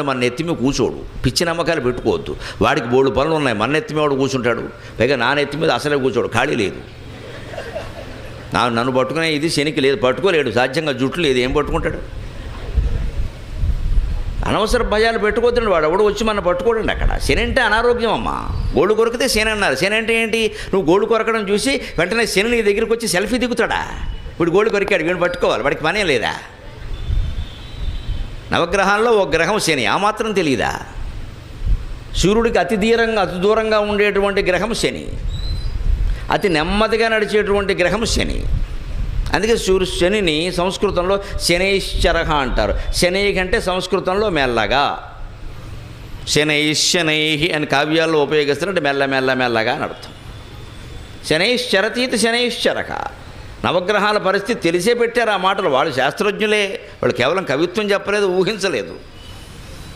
మన నెత్తి కూర్చోడు. పిచ్చి నమ్మకాలు పెట్టుకోవద్దు. వాడికి బోడు పనులు ఉన్నాయి. మన నెత్తి వాడు కూర్చుంటాడు. పైగా నా నెత్తి మీద అసలే కూర్చోడు. ఖాళీ లేదు. నా నన్ను పట్టుకునే ఇది శనికి లేదు. పట్టుకోలేడు. సాధ్యంగా జుట్టు లేదు. ఏం పట్టుకుంటాడు? అనవసర భయాలు పెట్టుకోవద్దండి వాడు. ఎవడు వచ్చి మన పట్టుకోడండి అక్కడ. శని అంటే అనారోగ్యం అమ్మా. గోళ్ళు కొరికితే శని అన్నారు. శని అంటే ఏంటి? నువ్వు గోళ్ళు కొరకడం చూసి వెంటనే శని నీ దగ్గరికి వచ్చి సెల్ఫీ దిగుతాడా? ఇప్పుడు గోళ్ళు కొరికాడు. వీడిని పట్టుకోవాలి. వాడికి పనే లేదా? నవగ్రహాల్లో ఒక గ్రహం శని ఆ మాత్రం తెలియదా సూర్యుడికి అతి దూరంగా అతి దూరంగా ఉండేటువంటి గ్రహం శని. అతి నెమ్మదిగా నడిచేటువంటి గ్రహం శని. అందుకే సూర్యు శనిని సంస్కృతంలో శనైశ్చరహ అంటారు. శనై కంటే సంస్కృతంలో మెల్లగా. శనైశ్శనై అని కావ్యాల్లో ఉపయోగిస్తున్నట్టు మెల్ల మెల్ల మెల్లగా అని అర్థం. శనైశ్చరతీత శనైశ్చరక నవగ్రహాల పరిస్థితి తెలిసే పెట్టారు ఆ మాటలు. వాళ్ళు శాస్త్రజ్ఞులే. వాళ్ళు కేవలం కవిత్వం చెప్పలేదు ఊహించలేదు.